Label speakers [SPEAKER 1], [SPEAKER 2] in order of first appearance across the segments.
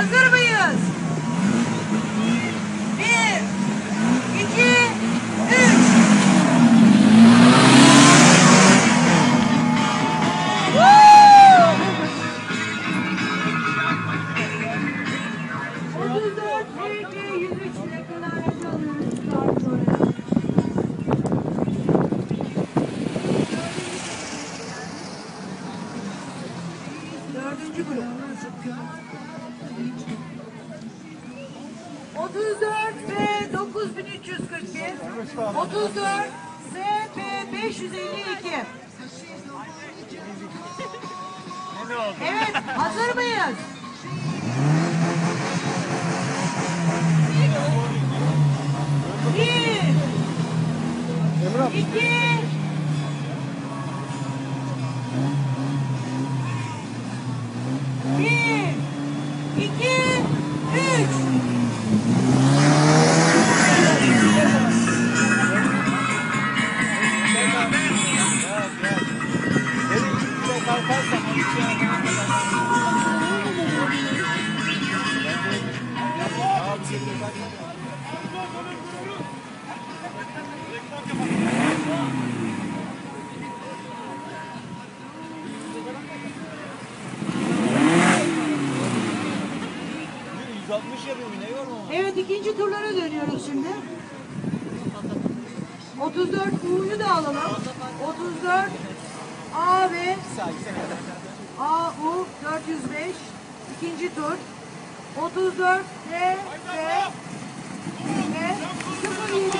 [SPEAKER 1] Hazır mıyız? 34 F 9341 34 SP 552 Evet, hazır mıyız? Bir, iki, Evet ikinci turlara dönüyoruz şimdi. 34 U'yu da alalım. 34 A ve A U 405 ikinci tur. 34 D D ve 07.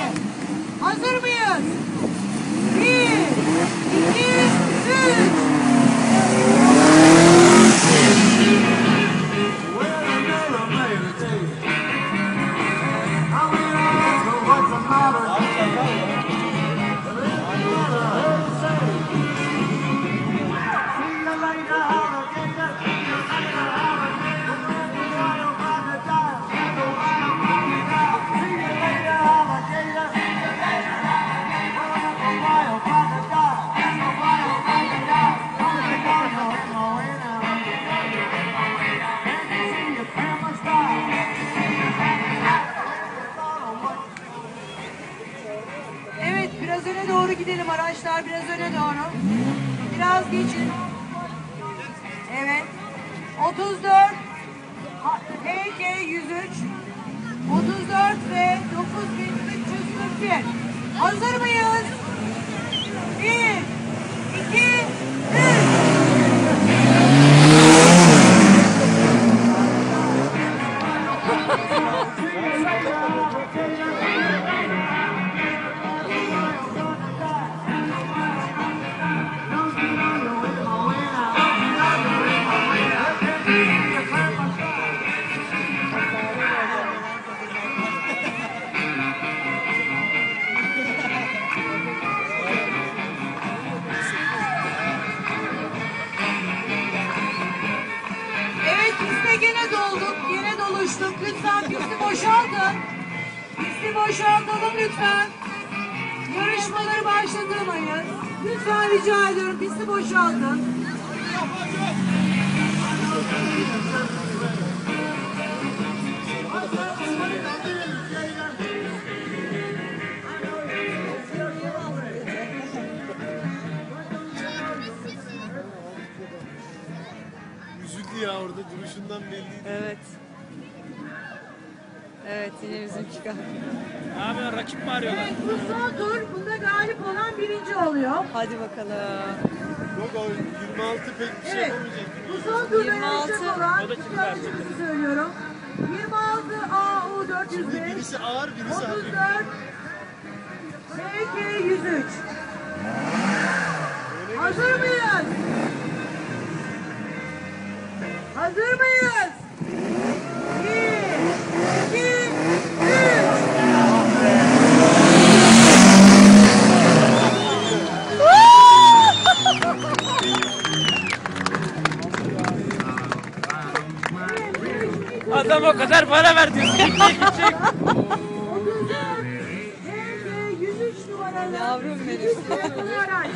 [SPEAKER 1] Hazır mıyız? 1 2 gidelim araçlar biraz öne doğru. Biraz geçin. Evet. 34 HK 103 34 ve 9341 Hazır mıyız? Piste gene dolduk, gene doluştuk. Lütfen pisti boşaltın. Pisti boşaltalım lütfen. Yarışmaları başlatılmayın. Lütfen rica ediyorum pisti boşaltın.
[SPEAKER 2] Üzüldü ya orada duruşundan belliydi.
[SPEAKER 3] Evet. Evet yine bizim çıkar.
[SPEAKER 4] Abi rakip mi arıyorlar?
[SPEAKER 1] Evet bu son tur. Bunda galip olan birinci oluyor.
[SPEAKER 3] Hadi bakalım.
[SPEAKER 2] Yok o 26 pek bir şey
[SPEAKER 1] Evet.
[SPEAKER 2] yapamayacak.
[SPEAKER 1] Son turda
[SPEAKER 3] 26.
[SPEAKER 1] yarışacak olan
[SPEAKER 4] O da kim
[SPEAKER 1] yardımcımızı söylüyorum. 26 AU
[SPEAKER 2] Şimdi
[SPEAKER 1] 405
[SPEAKER 2] birisi ağır birisi hafif.
[SPEAKER 1] 34 MK 103 Hazır mıyız? Hazır mıyız? 1 2 3
[SPEAKER 4] Adam o kadar para ver diyorsun. Gidecek gidecek.
[SPEAKER 3] Yavrum benim.
[SPEAKER 1] Araç.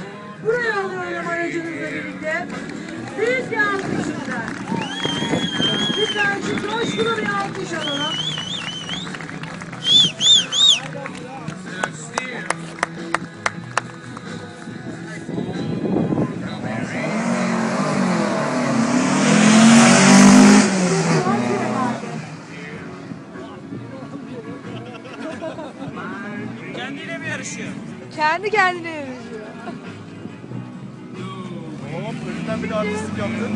[SPEAKER 1] Buraya alıyorum aracınızla birlikte. Büyük bir alkışlar. Lütfen şu coş Coşkun'a bir alkış alalım.
[SPEAKER 4] Kendiyle mi yarışıyor?
[SPEAKER 3] Kendi kendine yarışıyor.
[SPEAKER 2] Hop önünden bir de artistlik yaptı.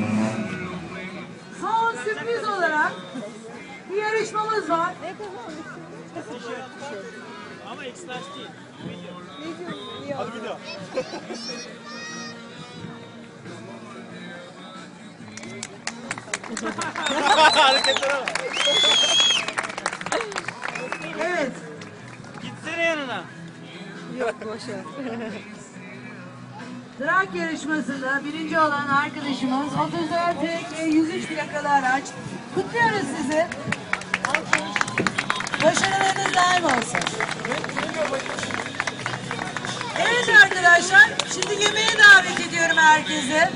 [SPEAKER 1] Son sürpriz olarak bir yarışmamız var.
[SPEAKER 4] Ama X-Large değil.
[SPEAKER 2] Hadi bir daha. Hareketlere bak.
[SPEAKER 3] Yok boşver.
[SPEAKER 1] Yarışmasında birinci olan arkadaşımız 34 tek ve 103 plakalı araç. Kutluyoruz sizi. Başarılarınız daim olsun. Evet arkadaşlar, şimdi yemeğe davet ediyorum herkesi.